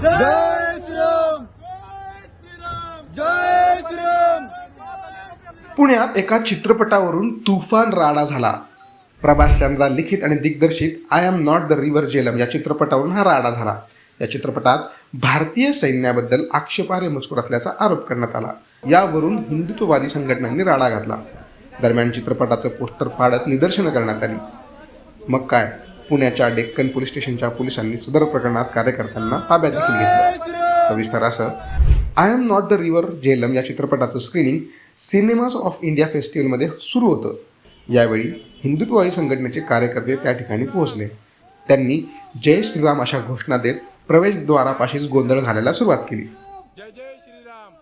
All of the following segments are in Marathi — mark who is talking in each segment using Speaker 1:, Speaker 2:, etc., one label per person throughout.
Speaker 1: जय श्रीराम. जय श्रीराम.
Speaker 2: पुण्यात एका चित्रपटावरून तुफान राडा झाला. प्रभास चंद्रा लिखित आणि दिग्दर्शित I am not the river Jhelum या चित्रपटावरून हा राडा झाला. या चित्रपटात भारतीय सैन्याबद्दल आक्षेपार्ह मजकूर असल्याचा आरोप करण्यात आला. यावरून हिंदुत्ववादी संघटनांनी राडा घातला. दरम्यान चित्रपटाचं पोस्टर फाडत निदर्शनं करण्यात आली. मग काय? पुण्याच्या डेक्कन पोलीस स्टेशनच्या पोलिसांनी सदर प्रकरणात कार्यकर्त्यांना ताब्यात देखील घेतलं. सविस्तर असं. I am not the river Jhelum या चित्रपटाचं स्क्रीनिंग सिनेमाज ऑफ इंडिया फेस्टिवलमध्ये सुरू होतं. यावेळी हिंदुत्ववादी संघटनेचे कार्यकर्ते त्या ठिकाणी पोहोचले. त्यांनी जय श्रीराम अशा घोषणा देत प्रवेशद्वारापाशीच गोंधळ घालायला सुरुवात केली.
Speaker 3: जय जय श्रीराम.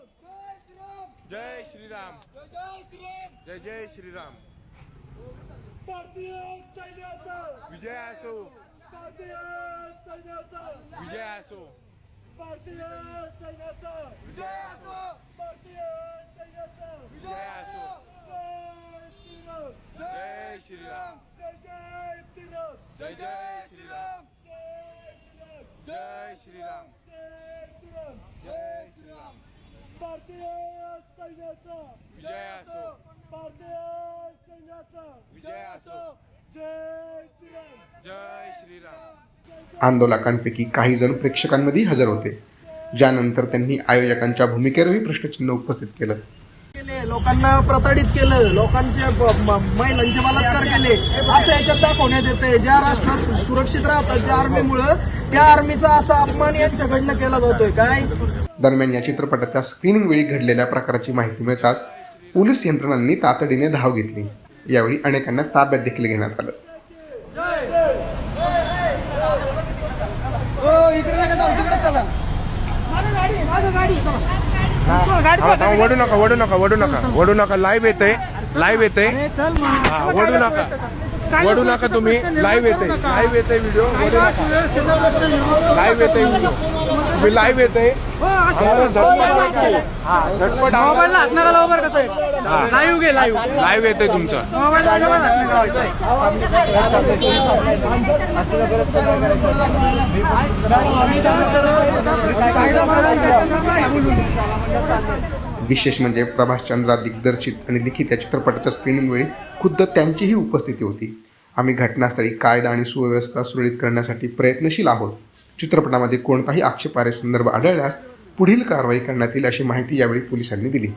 Speaker 3: जय श्रीराम. जय जय श्रीराम.
Speaker 4: भारतीय सैन्याचा
Speaker 3: विजय असो
Speaker 4: भारतीय सैन्याचा
Speaker 3: विजय असो
Speaker 4: भारतीय सैन्याचा
Speaker 3: विजय असो
Speaker 4: भारतीय सैन्याचा
Speaker 3: विजय असो
Speaker 4: जय श्रीराम
Speaker 3: जय श्रीराम
Speaker 4: जय जय श्रीराम
Speaker 3: जय श्रीराम
Speaker 4: जय श्रीराम
Speaker 3: जय श्रीराम जय श्रीराम
Speaker 4: भारतीय सैन्याचा
Speaker 3: विजय असो
Speaker 4: भारतीय सैन्याचा
Speaker 3: विजय असो
Speaker 4: जय श्रीराम.
Speaker 2: आंदोलकांपैकी काही जण प्रेक्षकांमध्ये हजर होते. ज्यानंतर त्यांनी आयोजकांच्या भूमिकेवरही प्रश्नचिन्ह उपस्थित केलं.
Speaker 5: लोकांना प्रताडित केलं लोकांचे महिलांचे बलात्कार केले. असं याच्यात दाखवण्यात येते ज्या राष्ट्रात सुरक्षित राहतात ज्या आर्मीमुळं त्या आर्मीचा असा अपमान यांच्याकडनं केला जातोय. काय?
Speaker 2: दरम्यान या चित्रपटाच्या स्क्रीनिंग वेळी घडलेल्या प्रकाराची माहिती मिळताच पोलीस यंत्रणांनी तातडीने धाव घेतली. यावेळी अनेकांना ताब्यात देखील घेण्यात आलं.
Speaker 3: वडू नका वडू नका वडू नका वडू नका. लाईव्ह येते लाईव्ह येते हा वडू नका. वडू नका तुम्ही लाईव्ह येते लाईव्ह येते व्हिडिओ वडू नका. लाईव्ह येते व्हिडिओ तुम्ही लाईव्ह येते झटपट लाईव्ह घे लाईव्ह लाईव्ह येते तुमचं.
Speaker 2: विशेष म्हणजे प्रभास चंद्रा दिग्दर्शित आणि लिखित या चित्रपटाच्या स्क्रीनिंग वेळी खुद्द त्यांचीही उपस्थिती होती. आम्ही घटनास्थळी कायदा आणि सुव्यवस्था सुरळीत करण्यासाठी प्रयत्नशील आहोत. चित्रपटामध्ये कोणताही आक्षेपार्ह संदर्भ आढळल्यास पुढील कारवाई करण्यात येईल अशी माहिती यावेळी पोलिसांनी दिली.